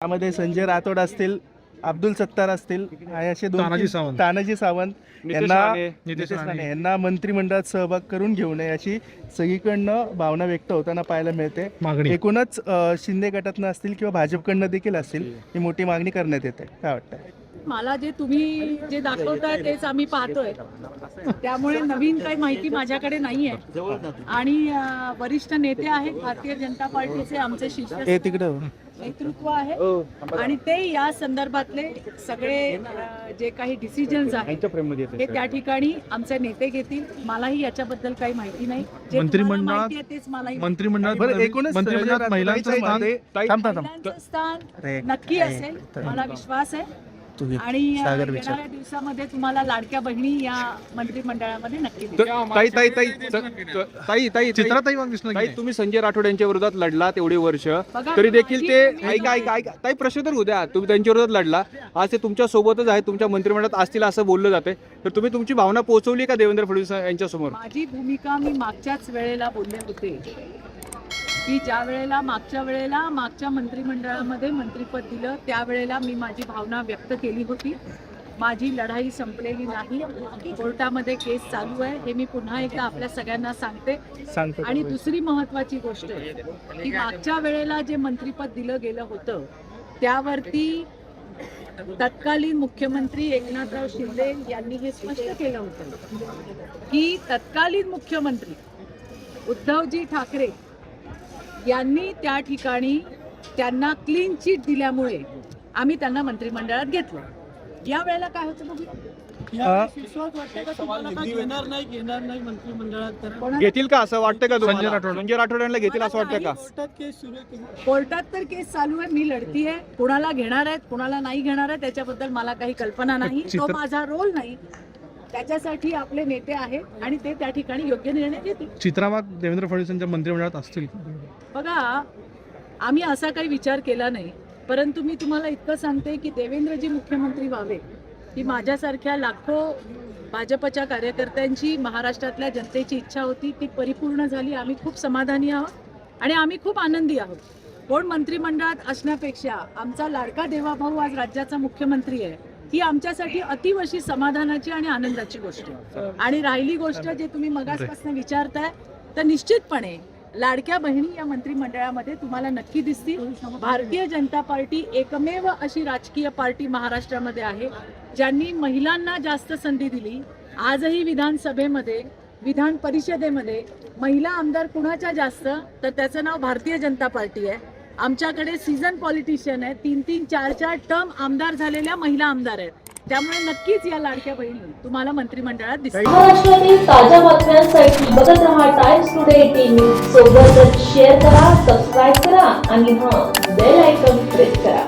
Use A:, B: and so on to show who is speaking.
A: त्यामध्ये संजय राठोड असतील अब्दुल सत्तार असतील आणि असे दोन
B: तानाजी
A: तीन-
B: सावंत.
A: तानाजी सावंत
C: नितेश
A: यांना
B: नितेश. राणे.
A: यांना मंत्रिमंडळात सहभाग करून घेऊ नये अशी सगळीकडनं भावना व्यक्त होताना पाहायला मिळते.
B: मागणी.
A: एकूणच अ, शिंदे गटातनं असतील किंवा भाजपकडनं देखील असतील ही मोठी मागणी करण्यात येते. काय वाटतं
D: मला जे तुम्ही जे दाखवताय तेच आम्ही पाहतोय. त्यामुळे नवीन काही माहिती माझ्याकडे नाहीये. आणि अं, वरिष्ठ नेते आहेत भारतीय जनता पार्टीचे आमचे शिष्य
A: हे तिकडं.
D: नेतृत्व आहे. आणि ते या संदर्भातले सगळे जे काही डिसिजन्स आहेत हे त्या ठिकाणी आमचे नेते घेतील. मलाही याच्याबद्दल काही माहिती नाही.
B: मंत्रिमंडळात-
D: माहिती आहे तेच मलाही
B: मंत्रिमंडळात महिलांचं स्थान
D: नक्की असेल मला विश्वास आहे.
A: तुम्ही
D: आणि अ,
A: सागर विचार.
D: येणाऱ्या दिवसामध्ये तुम्हाला लाडक्या बहिणी या मंत्रिमंडळामध्ये नक्की दिसतील.
C: ताई ताई ताई ताई ताई
B: मग की
C: ताई
B: नाही?
C: तुम्ही संजय राठोड यांच्या विरोधात लढलात एवढी वर्ष.
D: बघा,
C: तरी देखील ते
D: माझी
C: ऐका ऐका ऐका ताई प्रश्न तर उद्या तुम्ही त्यांच्या विरोधात लढला. आज ते तुमच्या सोबतच आहेत तुमच्या मंत्रिमंडळात असतील असं बोललं जाते तर तुम्ही तुमची भावना पोहोचवली का देवेंद्र फडणवीस यांच्या समोर?
D: माझी भूमिका मी मागच्याच वेळेला बोलले होते. की ज्या वेळेला मागच्या वेळेला मागच्या मंत्रिमंडळामध्ये मंत्रिपद दिलं त्यावेळेला मी माझी भावना व्यक्त केली होती. माझी लढाई संपलेली नाही. कोर्टामध्ये केस चालू आहे. हे मी पुन्हा एकदा आपल्या सगळ्यांना सांगते.
A: सांगतो
D: आणि दुसरी महत्वाची गोष्ट की मागच्या वेळेला जे मंत्रिपद दिलं गेलं होतं त्यावरती तत्कालीन मुख्यमंत्री एकनाथराव शिंदे यांनी हे स्पष्ट केलं होतं की तत्कालीन मुख्यमंत्री उद्धवजी ठाकरे यांनी त्या ठिकाणी त्यांना क्लीन चिट दिल्यामुळे आम्ही त्यांना मंत्रिमंडळात घेतलं. या वेळेला काय होतं बघू?
C: घेतील का असं वाटतं का तुम्हाला?
B: संजय राठोड.
C: संजय राठोड यांना घेतील असं वाटतं का?
D: कोर्टात तर केस चालू आहे मी लढतीये कोणाला घेणार आहेत कोणाला नाही घेणार आहे त्याच्याबद्दल मला काही कल्पना नाही. तो माझा रोल नाही. त्याच्यासाठी आपले नेते आहेत आणि ते त्या ठिकाणी योग्य निर्णय घेतील.
B: चित्राबाग देवेंद्र फडणवीस यांच्या मंत्रिमंडळात असतील.
D: बघा आम्ही असा काही विचार केला नाही परंतु मी तुम्हाला इतकं सांगते की देवेंद्रजी मुख्यमंत्री व्हावे ही माझ्यासारख्या लाखो भाजपच्या कार्यकर्त्यांची महाराष्ट्रातल्या जनतेची इच्छा होती ती परिपूर्ण झाली. आम्ही खूप समाधानी आहोत आणि आम्ही खूप आनंदी आहोत. कोण मंत्रिमंडळात असण्यापेक्षा आमचा लाडका देवाभाऊ आज राज्याचा मुख्यमंत्री आहे. ही आमच्यासाठी अतिव अशी समाधानाची आणि आनंदाची गोष्ट आहे. आणि राहिली गोष्ट जे तुम्ही मगासपासून विचारताय तर निश्चितपणे लाडक्या बहिणी या मंत्रिमंडळामध्ये तुम्हाला नक्की दिसतील. भारतीय जनता पार्टी एकमेव अशी राजकीय पार्टी महाराष्ट्रामध्ये आहे ज्यांनी महिलांना जास्त संधी दिली. आजही विधानसभेमध्ये विधान परिषदेमध्ये महिला आमदार कुणाच्या जास्त तर त्याचं नाव भारतीय जनता पार्टी आहे. आमच्याकडे सीझन पॉलिटिशियन आहे तीन तीन चार चार टर्म आमदार झालेल्या महिला आमदार आहेत. त्यामुळे नक्कीच या लाडक्या बहिणी तुम्हाला मंत्रिमंडळात दिसतील.
E: महाराष्ट्रातील ताज्या बातम्यांसाठी बघत राहा टाइम्स टुडे टीव्ही सोबतच शेअर करा सबस्क्राईब करा आणि हा बेल आयकॉन प्रेस करा.